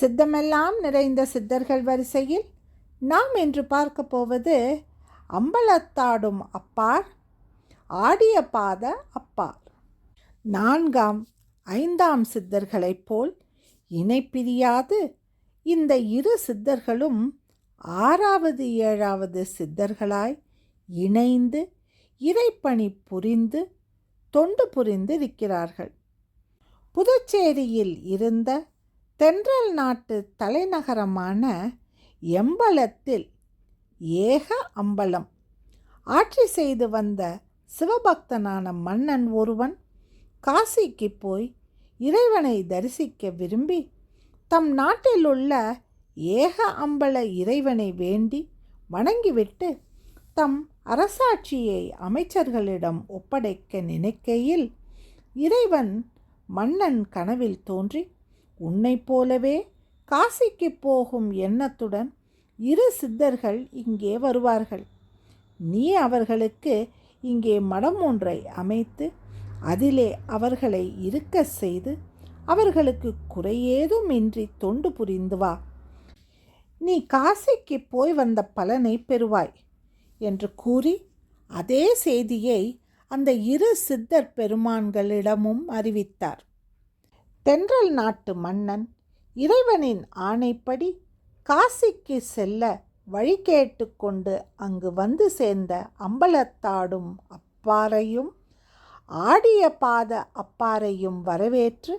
சித்தமெல்லாம் நிறைந்த சித்தர்கள் வரிசையில் நாம் இன்று பார்க்க போவது அம்பலத்தாடும் அப்பார் ஆடிய பாத அப்பார். நான்காம் ஐந்தாம் சித்தர்களைப் போல் இணைப்பிரியாது இந்த இரு சித்தர்களும் ஆறாவது ஏழாவது சித்தர்களாய் இணைந்து இறைப்பணி புரிந்து தொண்டு புரிந்து இருக்கிறார்கள் புதுச்சேரியில் இருந்த தென்றல் நாட்டு தலைநகரமான எம்பலத்தில் ஏக அம்பலம். ஆட்சி செய்து வந்த சிவபக்தனான மன்னன் ஒருவன் காசிக்கு போய் இறைவனை தரிசிக்க விரும்பி தம் நாட்டில் உள்ள ஏக அம்பல இறைவனை வேண்டி வணங்கிவிட்டு தம் அரசாட்சியை அமைச்சர்களிடம் ஒப்படைக்க நினைக்கையில் இறைவன் மன்னன் கனவில் தோன்றி உன்னைப் போலவே காசிக்கு போகும் எண்ணத்துடன் இரு சித்தர்கள் இங்கே வருவார்கள். நீ அவர்களுக்கு இங்கே மடம் ஒன்றை அமைத்து அதிலே அவர்களை இருக்க செய்து அவர்களுக்கு குறையேதும் இன்றி தொண்டு புரிந்து வா. நீ காசிக்கு போய் வந்த பலனை பெறுவாய் என்று கூறி அதே செய்தியை அந்த இரு சித்தர் பெருமான்களிடமும் அறிவித்தார். தென்றல் நாட்டு மன்னன் இறைவனின் ஆணைப்படி காசிக்கு செல்ல வழி கேட்டுக்கொண்டு அங்கு வந்து சேர்ந்த அம்பலத்தாடும் அப்பாரையும் ஆடிய பாத அப்பாரையும் வரவேற்று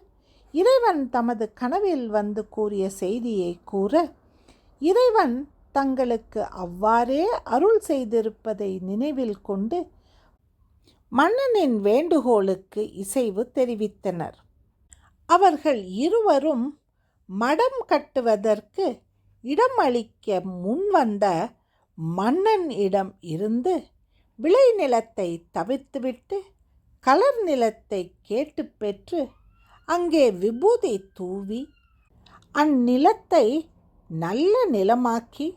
இறைவன் தமது கனவில் வந்து கூறிய செய்தியை கூற இறைவன் தங்களுக்கு அவ்வாறே அருள் செய்திருப்பதை நினைவில் கொண்டு மன்னனின் வேண்டுகோளுக்கு இசைவு தெரிவித்தனர். அவர்கள் இருவரும் மடம் கட்டுவதற்கு இடம் அளிக்க முன்வந்த மன்னன் இடம் இருந்து விளைநிலத்தை தவிர்த்துவிட்டு கலர் நிலத்தை கேட்டு பெற்று அங்கே விபூதி தூவி அந்நிலத்தை நல்ல நிலமாக்கி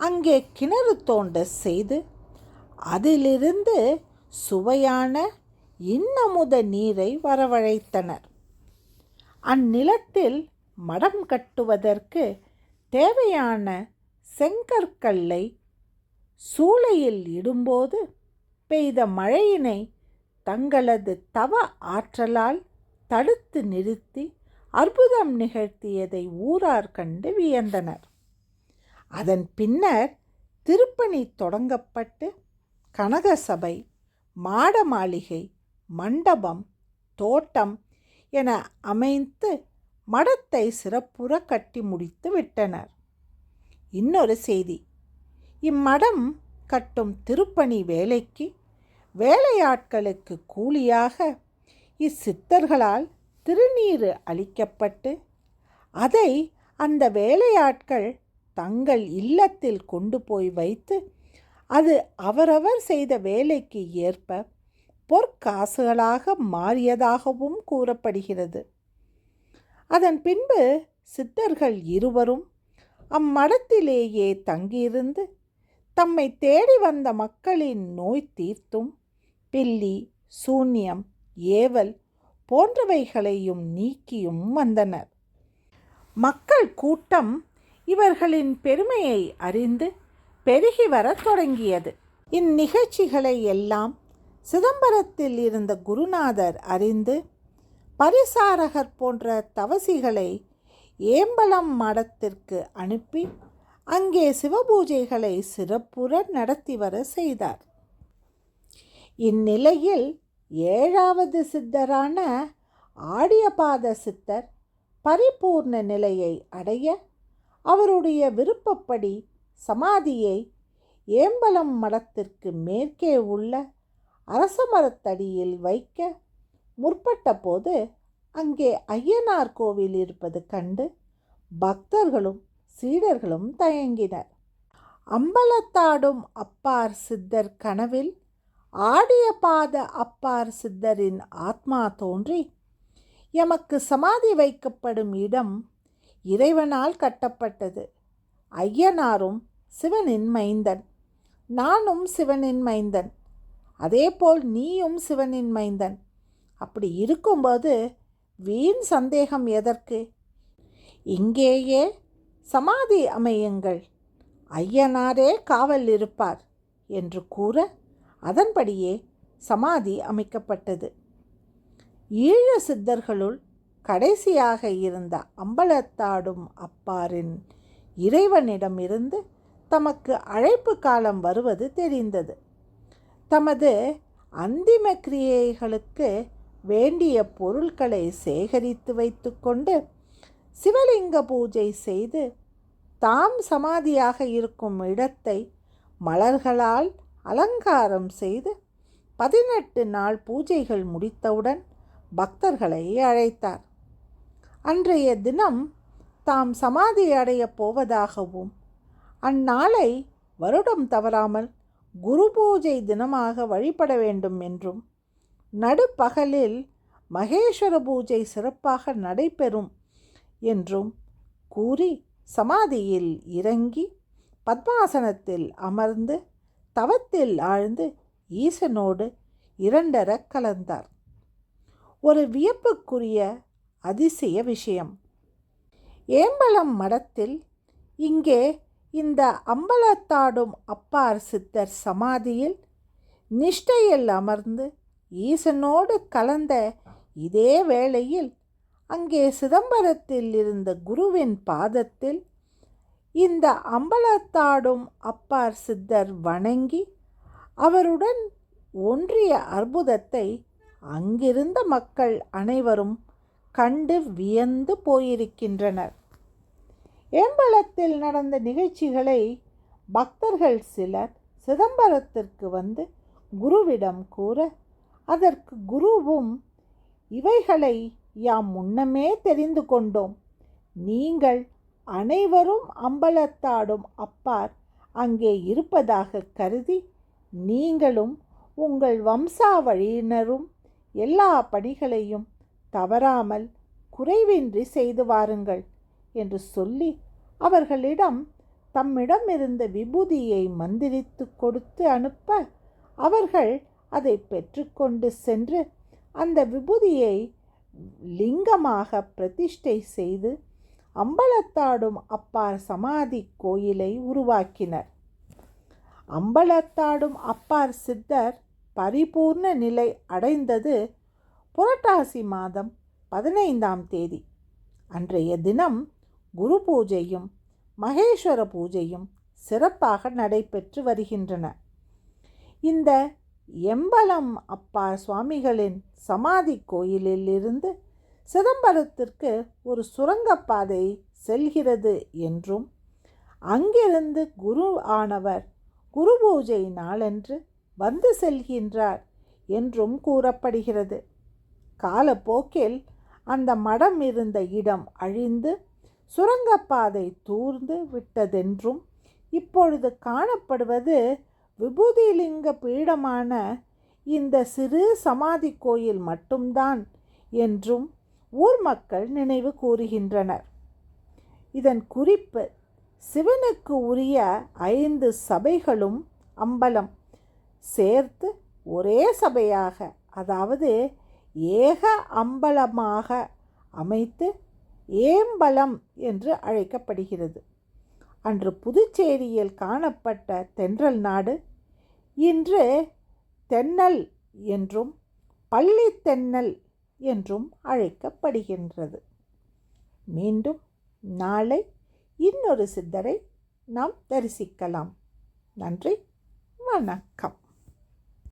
அங்கே கிணறு தோண்ட செய்து அதிலிருந்து சுவையான இன்னமுத நீரை வரவழைத்தனர். அந்நிலத்தில் மடம் கட்டுவதற்கு தேவையான செங்கற்களை சூளையில் இடும்போது பெய்த மழையினை தங்களது தவ ஆற்றலால் தடுத்து நிறுத்தி அற்புதம் நிகழ்த்தியதை ஊரார் கண்டு வியந்தனர். அதன் பின்னர் திருப்பணி தொடங்கப்பட்டு கனகசபை மாட மாளிகை மண்டபம் தோட்டம் என அமைத்து மடத்தை சிறப்புற கட்டி முடித்து விட்டனர். இன்னொரு செய்தி. இம்மடம் கட்டும் திருப்பணி வேலைக்கு வேலையாட்களுக்கு கூலியாக இச்சித்தர்களால் திருநீறு அளிக்கப்பட்டு அதை அந்த வேலையாட்கள் தங்கள் இல்லத்தில் கொண்டு போய் வைத்து அது அவரவர் செய்த வேலைக்கு ஏற்ப பொற்காசுகளாக மாறியதாகவும் கூறப்படுகிறது. அதன் பின்பு சித்தர்கள் இருவரும் அம்மடத்திலேயே தங்கியிருந்து தம்மை தேடி வந்த மக்களின் நோய் தீர்த்தும் பில்லி சூன்யம் ஏவல் போன்றவைகளையும் நீக்கியும் வந்தனர். மக்கள் கூட்டம் இவர்களின் பெருமையை அறிந்து பெருகி வரத் தொடங்கியது. இந்நிகழ்ச்சிகளை எல்லாம் சிதம்பரத்தில் இருந்த குருநாதர் அறிந்து பரிசாரகர் போன்ற தவசிகளை ஏம்பலம் மடத்திற்கு அனுப்பி அங்கே சிவபூஜைகளை சிறப்புற நடத்தி வர செய்தார். இந்நிலையில் ஏழாவது சித்தரான ஆடியபாத சித்தர் பரிபூர்ண நிலையை அடைய அவருடைய விருப்பப்படி சமாதியை ஏம்பலம் மடத்திற்கு மேற்கே உள்ள அரச மரத்தடியில் வைக்க முற்பட்ட போது அங்கே ஐயனார் கோவில் இருப்பது கண்டு பக்தர்களும் சீடர்களும் தயங்கினர். அம்பலத்தாடும் அப்பார் சித்தர் கனவில் ஆடிய பாத அப்பார் சித்தரின் ஆத்மா தோன்றி எமக்கு சமாதி வைக்கப்படும் இடம் இறைவனால் கட்டப்பட்டது. ஐயனாரும் சிவனின் மைந்தன் நானும் சிவனின் மைந்தன். அதேபோல் நீயும் சிவனின் மைந்தன். அப்படி இருக்கும்போது வீண் சந்தேகம் எதற்கு? இங்கேயே சமாதி அமையுங்கள். ஐயனாரே காவல் இருப்பார் என்று கூற அதன்படியே சமாதி அமைக்கப்பட்டது. ஈழ சித்தர்களுள் கடைசியாக இருந்த அம்பலத்தாடும் அப்பாரின் இறைவனிடமிருந்து தமக்கு அழைப்பு காலம் வருவது தெரிந்தது. தமது அந்திம கிரியைகளுக்கு வேண்டிய பொருட்களை சேகரித்து வைத்துக்கொண்டு சிவலிங்க பூஜை செய்து தாம் சமாதியாக இருக்கும் இடத்தை மலர்களால் அலங்காரம் செய்து பதினெட்டு நாள் பூஜைகள் முடித்தவுடன் பக்தர்களை அழைத்தார். அன்றைய தினம் தாம் சமாதி அடையப் போவதாகவும் அந்நாளை வருடம் தவறாமல் குரு பூஜை தினமாக வழிபட வேண்டும் என்றும் நடுப்பகலில் மகேஸ்வர பூஜை சிறப்பாக நடைபெறும் என்றும் கூறி சமாதியில் இறங்கி பத்மாசனத்தில் அமர்ந்து தவத்தில் ஆழ்ந்து ஈசனோடு இரண்டர கலந்தார். ஒரு வியப்புக்குரிய அதிசய விஷயம். ஏம்பலம் மடத்தில் இங்கே இந்த அம்பலத்தாடும் அப்பார் சித்தர் சமாதியில் நிஷ்டையில் அமர்ந்து ஈசனோடு கலந்த இதே வேளையில் அங்கே சிதம்பரத்தில் இருந்த குருவின் பாதத்தில் இந்த அம்பலத்தாடும் அப்பார் சித்தர் வணங்கி அவருடன் ஒன்றிய அற்புதத்தை அங்கிருந்த மக்கள் அனைவரும் கண்டு வியந்து போயிருக்கின்றனர். ஏம்பலத்தில் நடந்த நிகழ்ச்சிகளை பக்தர்கள் சிலர் சிதம்பரத்திற்கு வந்து குருவிடம் கூற அதற்கு குருவும் இவைகளை யாம் முன்னமே தெரிந்து கொண்டோம். நீங்கள் அனைவரும் அம்பலத்தாடும் அப்பார். அங்கே இருப்பதாக கருதி நீங்களும் உங்கள் வம்சாவழியினரும் எல்லா பணிகளையும் தவறாமல் குறைவின்றி செய்து வாருங்கள். என்று சொல்லி அவர்களிடம் தம்மிடம் இருந்த விபூதியை மந்திரித்து கொடுத்து அனுப்ப அவர்கள் அதை பெற்றுக்கொண்டு சென்று அந்த விபூதியை லிங்கமாக பிரதிஷ்டை செய்து அம்பலத்தாடும் அப்பார் சமாதி கோயிலை உருவாக்கினர். அம்பலத்தாடும் அப்பார் சித்தர் பரிபூர்ண நிலை அடைந்தது புரட்டாசி மாதம் பதினைந்தாம் தேதி. அன்றைய தினம் குரு பூஜையும் மகேஸ்வர பூஜையும் சிறப்பாக நடைபெற்று வருகின்றன. இந்த எம்பலம் அப்பா சுவாமிகளின் சமாதி கோயிலில் இருந்து சிதம்பரத்திற்கு ஒரு சுரங்கப்பாதை செல்கிறது என்றும் அங்கிருந்து குரு ஆனவர் குரு பூஜை நாளன்று வந்து செல்கின்றார் என்றும் கூறப்படுகிறது. காலப்போக்கில் அந்த மடம் இருந்த இடம் அழிந்து சுரங்கப்பாதை தூர்ந்து விட்டதென்றும் இப்பொழுது காணப்படுவது விபூதிலிங்க பீடமான இந்த சிறு சமாதி கோயில் மட்டும்தான் என்றும் ஊர் மக்கள் நினைவு கூறுகின்றனர். இதன் குறிப்பு சிவனுக்கு உரிய ஐந்து சபைகளும் அம்பலம் சேர்த்து ஒரே சபையாக அதாவது ஏக அம்பலமாக அமைத்து ஏம்பலம் என்று அழைக்கப்படுகிறது. அன்று புதுச்சேரியில் காணப்பட்ட தென்றல் நாடு இன்று தென்னல் என்றும் பள்ளி தென்னல் என்றும் அழைக்கப்படுகின்றது. மீண்டும் நாளை இன்னொரு சித்தரை நாம் தரிசிக்கலாம். நன்றி வணக்கம்.